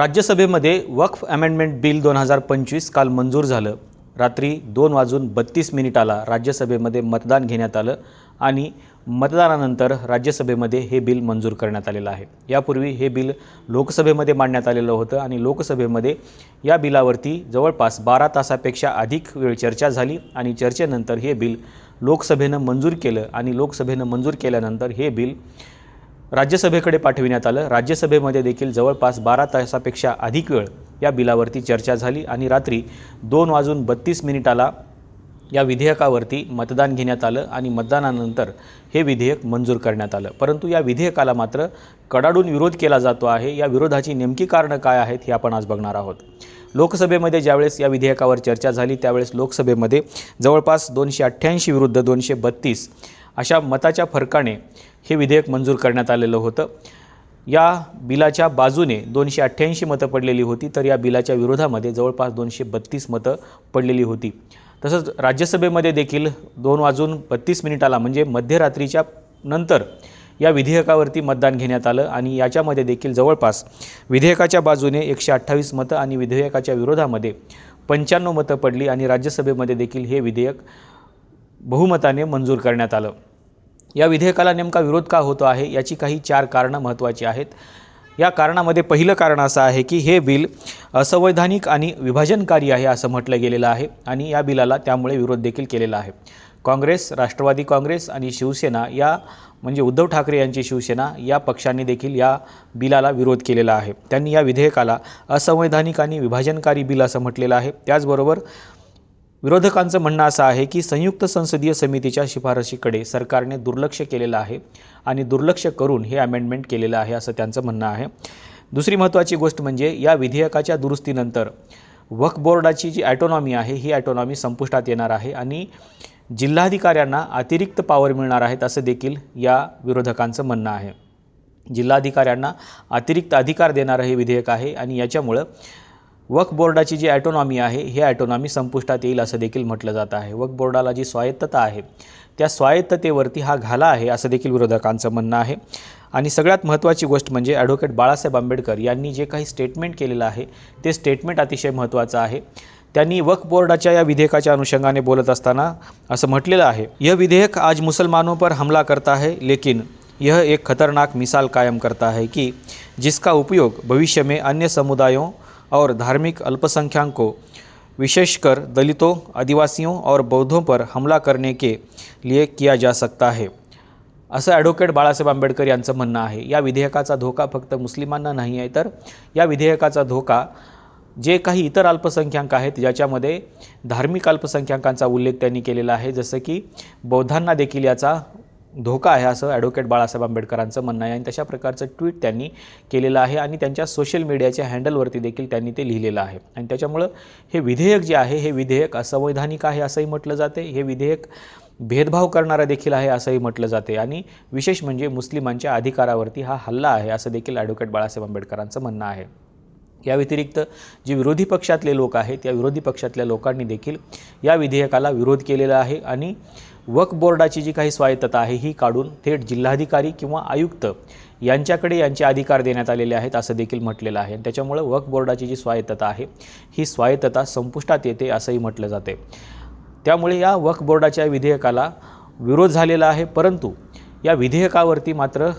राज्यसभेमध्ये वक्फ amendment bill दोन हजार पंचवीस काल मंजूर झालं. रात्री दोन वाजून बत्तीस मिनिटाला राज्यसभेमध्ये मतदान घेण्यात आलं आणि मतदानानंतर राज्यसभेमध्ये हे बिल मंजूर करण्यात आलेलं आहे. यापूर्वी हे बिल लोकसभेमध्ये मांडण्यात आलेलं होतं आणि लोकसभेमध्ये या बिलावरती जवळपास बारा तासापेक्षा अधिक वेळ चर्चा झाली आणि चर्चेनंतर हे बिल लोकसभेनं मंजूर केलं आणि लोकसभेनं मंजूर केल्यानंतर हे बिल राज्यसभेकडे पाठविण्यात आलं. राज्यसभेमध्ये देखील जवळपास बारा तासापेक्षा अधिक वेळ या बिलावरती चर्चा झाली आणि रात्री दोन वाजून बत्तीस मिनिटाला या विधेयकावरती मतदान घेण्यात आलं आणि मतदानानंतर हे विधेयक मंजूर करण्यात आलं. परंतु या विधेयकाला मात्र कडाडून विरोध केला जातो आहे. या विरोधाची नेमकी कारणं काय आहेत हे आपण आज बघणार आहोत. लोकसभेमध्ये ज्यावेळेस या विधेयकावर चर्चा झाली त्यावेळेस लोकसभेमध्ये जवळपास दोनशे अठ्ठ्याऐंशी विरुद्ध दोनशे बत्तीस अशा मताच्या फरकाने हे विधेयक मंजूर करण्यात आलेलं होतं. या बिलाच्या बाजूने दोनशे अठ्ठ्याऐंशी मतं पडलेली होती तर या बिलाच्या विरोधामध्ये जवळपास दोनशे बत्तीस मतं पडलेली होती. तसंच राज्यसभेमध्ये देखील दोन वाजून बत्तीस मिनिटाला म्हणजे मध्यरात्रीच्या नंतर या विधेयकावरती मतदान घेण्यात आलं आणि याच्यामध्ये देखील जवळपास विधेयकाच्या बाजूने एकशे अठ्ठावीस मतं आणि विधेयकाच्या विरोधामध्ये पंच्याण्णव मतं पडली आणि राज्यसभेमध्ये देखील हे विधेयक बहुमताने मंजूर करण्यात आलं. या विधेयकाला नेमका विरोध का होतो आहे याची काही चार कारणं महत्त्वाची आहेत. या कारणामध्ये पहिलं कारण असं आहे की हे बिल असंवैधानिक आणि विभाजनकारी आहे असं म्हटलं गेलेलं आहे आणि या बिलाला त्यामुळे विरोध देखील केलेला आहे. काँग्रेस राष्ट्रवादी काँग्रेस आणि शिवसेना या म्हणजे उद्धव ठाकरे यांची शिवसेना या पक्षांनी देखील या बिलाला विरोध केलेला आहे. त्यांनी या विधेयकाला असंवैधानिक आणि विभाजनकारी बिल असं म्हटलेलं आहे. त्याचबरोबर विरोधकांचं म्हणणं असं आहे की संयुक्त संसदीय समितीच्या शिफारशीकडे सरकारने दुर्लक्ष केलेलं आहे आणि दुर्लक्ष करून हे अमेंडमेंट केलेलं आहे असं त्यांचं म्हणणं आहे. दुसरी महत्त्वाची गोष्ट म्हणजे या विधेयकाच्या दुरुस्तीनंतर वक्फ बोर्डाची जी ॲटोनॉमी आहे ही ॲटोनॉमी संपुष्टात येणार आहे आणि जिल्हाधिकाऱ्यांना अतिरिक्त पॉवर मिळणार आहेत असं देखील या विरोधकांचं म्हणणं आहे. जिल्हाधिकाऱ्यांना अतिरिक्त अधिकार देणारं हे विधेयक आहे आणि याच्यामुळं वक्फ बोर्डाची जी ॲटोनॉमी आहे ही ॲटोनॉमी संपुष्टात येईल असं देखील म्हटलं जात आहे. वक्फ बोर्डाला जी स्वायत्तता आहे त्या स्वायत्ततेवरती हा घाला आहे असं देखील विरोधकांचं म्हणणं आहे. आणि सगळ्यात महत्त्वाची गोष्ट म्हणजे ॲडव्होकेट बाळासाहेब आंबेडकर यांनी जे काही स्टेटमेंट केलेलं आहे ते स्टेटमेंट अतिशय महत्त्वाचं आहे. त्यांनी वक्फ बोर्डाच्या या विधेयकाच्या अनुषंगाने बोलत असताना असं म्हटलेलं आहे यह विधेयक आज मुसलमानों पर हमला करता है लेकिन यह एक खतरनाक मिसाल कायम करता है कि जिसका उपयोग भविष्य में अन्य समुदायों और धार्मिक अल्पसंख्यकों विशेषकर दलितों आदिवासियों और बौद्धों पर हमला करने के लिए किया जा सकता है। असं ॲडव्होकेट बाळासाहेब आंबेडकर यांचं म्हणणं आहे या विधेयकाचा धोका फक्त मुस्लिमांना नाही आहे तर या विधेयकाचा धोका जे काही इतर अल्पसंख्याक आहेत ज्याच्यामध्ये धार्मिक अल्पसंख्याकांचा उल्लेख त्यांनी केलेला आहे जसं की बौद्धांना देखील याचा धोका आहे असं ॲडव्होकेट बाळासाहेब आंबेडकरांचं म्हणणं आहे आणि तशा प्रकारचं ट्विट त्यांनी केलेलं आहे आणि त्यांच्या सोशल मीडियाच्या हँडलवरती देखील त्यांनी ते लिहिलेलं आहे. आणि त्याच्यामुळं हे विधेयक जे आहे हे विधेयक असंवैधानिक आहे असंही म्हटलं जाते. हे विधेयक भेदभाव करणारं देखील आहे असंही म्हटलं जाते. आणि विशेष म्हणजे मुस्लिमांच्या अधिकारावरती हा हल्ला आहे असं देखील ॲडव्होकेट बाळासाहेब आंबेडकरांचं म्हणणं आहे. या व्यतिरिक्त जे विरोधी पक्षातले लोक आहेत या विरोधी पक्षातल्या लोकांनी देखील या विधेयकाला विरोध केलेला आहे आणि वक्फ बोर्डाची जी काही स्वायत्तता आहे ही काढून थेट जिल्हाधिकारी किंवा आयुक्त यांच्याकडे यांचे अधिकार देण्यात आलेले आहेत असं देखील म्हटलेलं आहे. आणि त्याच्यामुळं वक्फ बोर्डाची जी स्वायत्तता आहे ही स्वायत्तता संपुष्टात येते असंही म्हटलं जाते त्यामुळे या वक्फ बोर्डाच्या विधेयकाला विरोध झालेला आहे परंतु या विधेयकावरती मात्र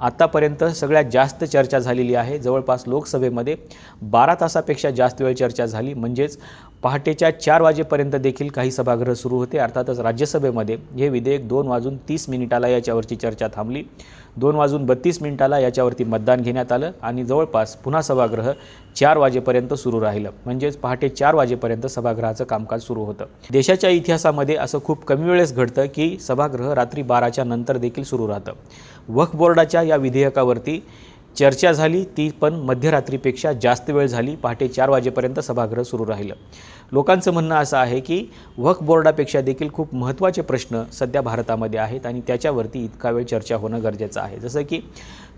आत्तापर्यंत सगळ्यात जास्त चर्चा झालेली आहे. जवळपास लोकसभेमध्ये बारा तासापेक्षा जास्त वेळ चर्चा झाली. म्हणजेच पहाटेच्या चार वाजेपर्यंत देखील काही सभागृह सुरू होते. अर्थातच राज्यसभेमध्ये हे विधेयक दोन वाजून तीस मिनिटाला याच्यावरची चर्चा थांबली. दोन वाजून बत्तीस मिनिटाला याच्यावरती मतदान घेण्यात आलं आणि जवळपास पुन्हा सभागृह चार वाजेपर्यंत सुरू राहिलं. म्हणजेच पहाटे चार वाजेपर्यंत सभागृहाचं कामकाज सुरू होतं. देशाच्या इतिहासामध्ये असं खूप कमी वेळेस घडतं की सभागृह रात्री बाराच्या नंतर देखील सुरू राहतं. वक्फ बोर्डाच्या या विधेयकावरती चर्चा झाली ती पण मध्यरात्रीपेक्षा जास्त वेळ झाली. पहाटे चार वाजेपर्यंत सभागृह सुरू राहिलं. लोकांचं म्हणणं असं आहे की वक्फ बोर्डापेक्षा देखील खूप महत्त्वाचे प्रश्न सध्या भारतामध्ये आहेत आणि त्याच्यावरती इतका वेळ चर्चा होणं गरजेचं आहे. जसं की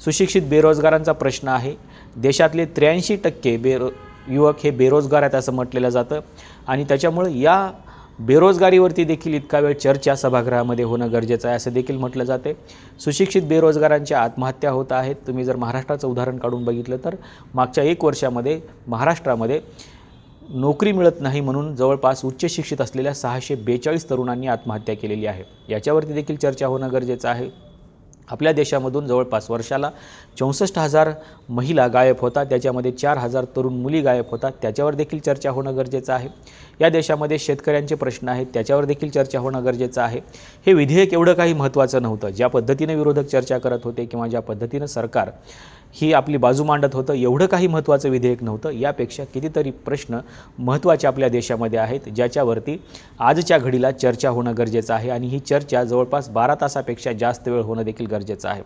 सुशिक्षित बेरोजगारांचा प्रश्न आहे. देशातले त्र्याऐंशी टक्के बेरो युवक हे बेरोजगार आहेत असं म्हटलेलं जातं आणि त्याच्यामुळं या बेरोजगारीवरती देखील इतका वेळ चर्चा सभागृहामध्ये होणं गरजेचं आहे असं देखील म्हटलं जाते. सुशिक्षित बेरोजगारांच्या आत्महत्या होत आहेत. तुम्ही जर महाराष्ट्राचं उदाहरण काढून बघितलं तर मागच्या एक वर्षामध्ये महाराष्ट्रामध्ये नोकरी मिळत नाही म्हणून जवळपास उच्च शिक्षित असलेल्या सहाशे बेचाळीस तरुणांनी आत्महत्या केलेली आहे. याच्यावरती देखील चर्चा होणं गरजेचं आहे. आपल्या देशामधून जवळपास वर्षाला चौसष्ट हजार महिला गायब होतात त्याच्यामध्ये चार हजार तरुण मुली गायब होतात त्याच्यावर देखील चर्चा होणं गरजेचं आहे. या देशामध्ये शेतकऱ्यांचे प्रश्न आहेत त्याच्यावर देखील चर्चा होणं गरजेचं आहे. हे विधेयक एवढं काही महत्त्वाचं नव्हतं. ज्या पद्धतीने विरोधक चर्चा करत होते किंवा ज्या पद्धतीनं सरकार ही आपली बाजू मांडत होतं एवढं काही महत्त्वाचं विधेयक नव्हतं. यापेक्षा कितीतरी प्रश्न महत्त्वाचे आपल्या देशामध्ये आहेत ज्याच्यावरती आजच्या घडीला चर्चा होणं गरजेचं आहे. आणि ही चर्चा जवळपास बारा तासापेक्षा जास्त वेळ होणं देखील गरजेचं आहे.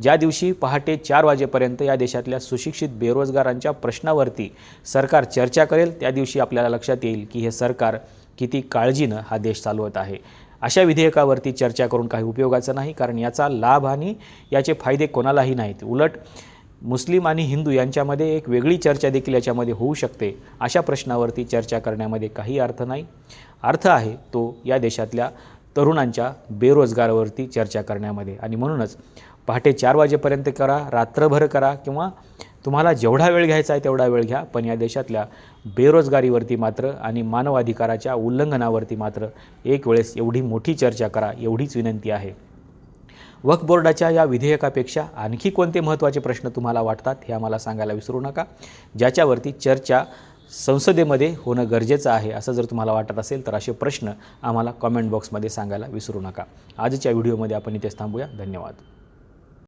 ज्या दिवशी पहाटे चार वाजेपर्यंत या देशातल्या सुशिक्षित बेरोजगारांच्या प्रश्नावरती सरकार चर्चा करेल त्या दिवशी आपल्याला लक्षात येईल की हे सरकार किती काळजीनं हा देश चालवत आहे. अशा विधेयकावरती चर्चा करून काही उपयोगाचं नाही कारण याचा लाभ आणि याचे फायदे कोणालाही नाहीत. उलट मुस्लिम आणि हिंदू यांच्यामध्ये एक वेगळी चर्चा देखील याच्यामध्ये होऊ शकते अशा प्रश्नावरती चर्चा करण्यामध्ये काही अर्थ नाही. अर्थ आहे तो या देशातल्या तरुणांच्या बेरोजगारावरती चर्चा करण्यामध्ये. आणि म्हणूनच पहाटे चार वाजेपर्यंत करा रात्रभर करा किंवा तुम्हाला जेवढा वेळ घ्यायचा आहे तेवढा वेळ घ्या. पण या देशातल्या बेरोजगारीवरती मात्र आणि मानवाधिकाराच्या उल्लंघनावरती मात्र एक वेळेस एवढी मोठी चर्चा करा एवढीच विनंती आहे. वक्फ बोर्डाच्या या विधेयकापेक्षा आणखी कोणते महत्त्वाचे प्रश्न तुम्हाला वाटतात हे आम्हाला सांगायला विसरू नका. ज्याच्यावरती चर्चा संसदेमध्ये होणं गरजेचं आहे असं जर तुम्हाला वाटत असेल तर असे प्रश्न आम्हाला कॉमेंट बॉक्समध्ये सांगायला विसरू नका. आजच्या व्हिडिओमध्ये आपण इथेच थांबूया. धन्यवाद.